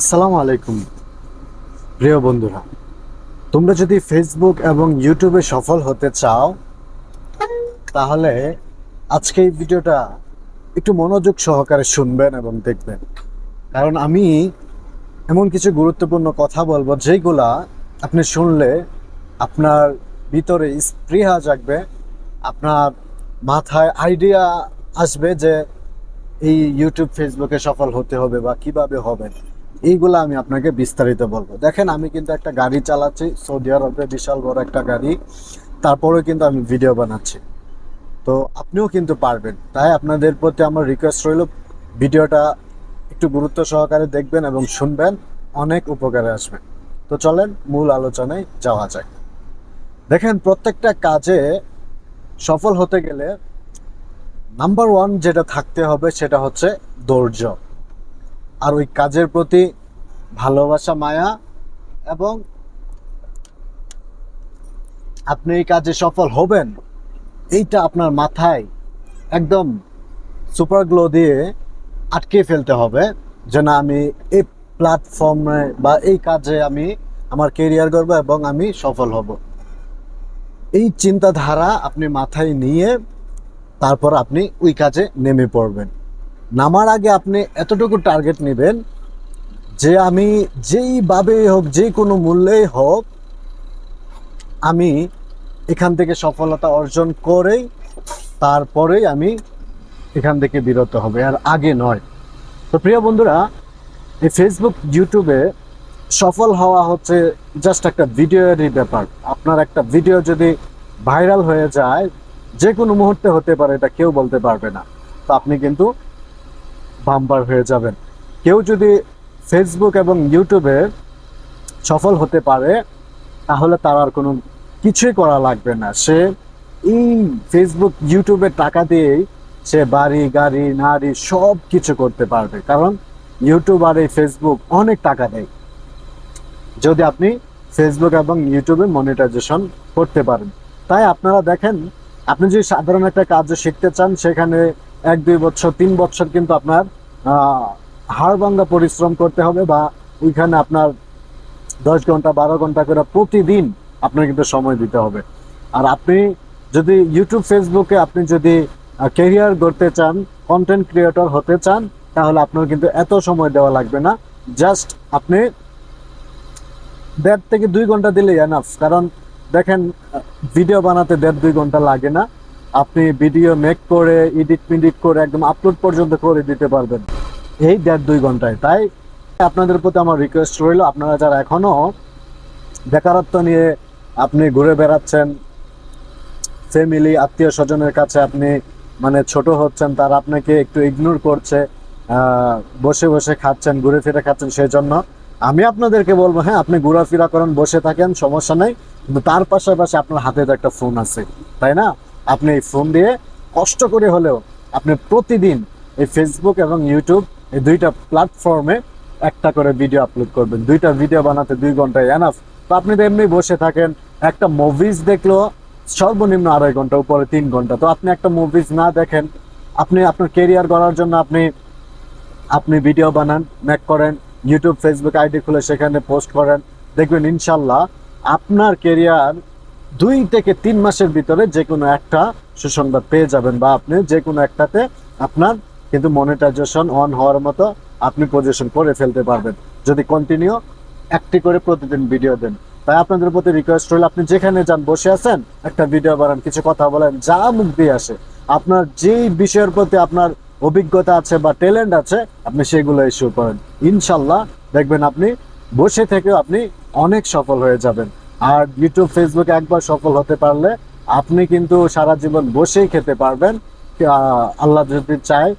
আসসালামু আলাইকুম, প্রিয় বন্ধুরা। তোমরা যদি ফেসবুক এবং ইউটিউবে সফল হতে চাও, তাহলে আজকে এই ভিডিওটা একটু মনোযোগ সহকারে শুনবেন এবং দেখবেন। কারণ আমি এমন কিছু গুরুত্বপূর্ণ কথা বলব, যেগুলা আপনি শুনলে আপনার ভিতরে স্পৃহা জাগবে, আপনার মাথায় আইডিয়া আসবে যে এই ইউটিউব ফেসবুকে সফল হতে হবে বা কীভাবে হবেন এইগুলো আমি আপনাকে বিস্তারিত বলব। দেখেন, আমি কিন্তু একটা গাড়ি চালাচ্ছি, সৌদি আরবে বিশাল বড় একটা গাড়ি। তারপরেও কিন্তু আমি ভিডিও বানাচ্ছি। তো আপনিও কিন্তু পারবেন। তাই আপনাদের প্রতি আমার রিকোয়েস্ট রইল ভিডিওটা একটু গুরুত্ব সহকারে দেখবেন এবং শুনবেন, অনেক উপকারে আসবেন তো চলেন, মূল আলোচনায় যাওয়া যায় দেখেন, প্রত্যেকটা কাজে সফল হতে গেলে নাম্বার ওয়ান যেটা থাকতে হবে সেটা হচ্ছে ধৈর্য। আর ওই কাজের প্রতি ভালোবাসা, মায়া এবং আপনি এই কাজে সফল হবেন, এইটা আপনার মাথায় একদম সুপার গ্লো দিয়ে আটকে ফেলতে হবে যে না, আমি এই প্ল্যাটফর্মে বা এই কাজে আমি আমার কেরিয়ার করব এবং আমি সফল হব। এই চিন্তাধারা আপনি মাথায় নিয়ে তারপর আপনি ওই কাজে নেমে পড়বেন। নামার আগে আপনি এতটুকু টার্গেট নেবেন যে আমি যেইভাবেই হোক, যে কোনো মূল্যেই হোক, আমি এখান থেকে সফলতা অর্জন করেই তারপরেই আমি এখান থেকে বিরত হবে আর আগে নয়। তো প্রিয় বন্ধুরা, এই ফেসবুক ইউটিউবে সফল হওয়া হচ্ছে জাস্ট একটা ভিডিওরই ব্যাপার। আপনার একটা ভিডিও যদি ভাইরাল হয়ে যায়, যে কোনো মুহূর্তে হতে পারে, এটা কেউ বলতে পারবে না। তো আপনি কিন্তু বাম্পার হয়ে যাবেন। কেউ যদি ফেসবুক এবং ইউটিউবে সফল হতে পারে, তাহলে তার আর কোনো কিছুই করা লাগবে না। সে এই ফেসবুক ইউটিউবে টাকা দিয়েই সে বাড়ি, গাড়ি, নারী সব কিছু করতে পারবে। কারণ ইউটিউব আর এই ফেসবুক অনেক টাকা দেয়। যদি আপনি ফেসবুক এবং ইউটিউবে মনিটাইজেশন করতে পারেন। তাই আপনারা দেখেন, আপনি যদি সাধারণ একটা কাজ শিখতে চান, সেখানে এক, দুই বছর, তিন বছর কিন্তু আপনার হাড়ভাঙ্গা পরিশ্রম করতে হবে বা ওইখানে আপনার দশ ঘণ্টা, বারো ঘণ্টা করে প্রতিদিন আপনার কিন্তু সময় দিতে হবে। আর আপনি যদি ইউটিউব ফেসবুকে আপনি যদি কেরিয়ার গড়তে চান কন্টেন্ট ক্রিয়েটর হতে চান, তাহলে আপনার কিন্তু এত সময় দেওয়া লাগবে না। জাস্ট আপনি দেড় থেকে দুই ঘণ্টা দিলেই এনাফ কারণ দেখেন ভিডিও বানাতে দেড়, দুই ঘণ্টা লাগে না। আপনি ভিডিও মেক করে এডিট মিডিট করে একদম আপলোড পর্যন্ত করে দিতে পারবেন। এই দেড় দুই ঘন্টায়। তাই আপনাদের প্রতি আমার রিকোয়েস্ট রইল, আপনারা যারা এখনও বেকারত্ব নিয়ে আপনি ঘুরে বেড়াচ্ছেন ফ্যামিলি আত্মীয় স্বজনের কাছে আপনি মানে ছোট হচ্ছেন, তারা আপনাকে একটু ইগনোর করছে বসে বসে খাচ্ছেন, ঘুরে ফিরে খাচ্ছেন সেই জন্য আমি আপনাদেরকে বলব হ্যাঁ আপনি ঘোরাফেরা করেন, বসে থাকেন, সমস্যা নেই, কিন্তু তার পাশাপাশি আপনার হাতে তো একটা ফোন আছে, তাই না? আপনি এই ফোন দিয়ে কষ্ট করে হলেও আপনি প্রতিদিন এই ফেসবুক এবং ইউটিউব এই দুইটা প্ল্যাটফর্মে একটা করে ভিডিও আপলোড করবেন। দুইটা ভিডিও বানাতে দুই ঘণ্টা এনাফ তো আপনি তো এমনি বসে থাকেন, একটা মুভিজ দেখল, সর্বনিম্ন আড়াই ঘণ্টা, উপরে তিন ঘণ্টা। তো আপনি একটা মুভিজ না দেখেন, আপনি আপনার কেরিয়ার গড়ার জন্য আপনি আপনি ভিডিও বানান মেক করেন ইউটিউব ফেসবুক আইডি খুলে সেখানে পোস্ট করেন। দেখবেন ইনশাল্লাহ আপনার কেরিয়ার দুই থেকে তিন মাসের ভিতরে যে কোনো একটা সুসংবাদ পেয়ে যাবেন বা আপনি যে কোনো একটাতে আপনার কিন্তু মনিটাইজেশন অন হওয়ার মতো আপনি পজিশন করে ফেলতে পারবেন। যদি কন্টিনিউ একটি করে প্রতিদিন ভিডিও দেন। তাই আপনাদের প্রতি রিকোয়েস্ট রইল, আপনি যেখানে যান, বসে আছেন, একটা ভিডিও বানান, কিছু কথা বলেন, যা মুখ দিয়ে আসে। আপনার যেই বিষয়ের প্রতি আপনার অভিজ্ঞতা আছে বা ট্যালেন্ট আছে, আপনি সেগুলো ইস্যু করেন। ইনশাল্লাহ দেখবেন আপনি বসে থেকেও আপনি অনেক সফল হয়ে যাবেন। আর ইউটিউব ফেসবুকে একবার সফল হতে পারলে আপনি কিন্তু সারা জীবন বসেই খেতে পারবেন। আল্লাহ যদি চায়।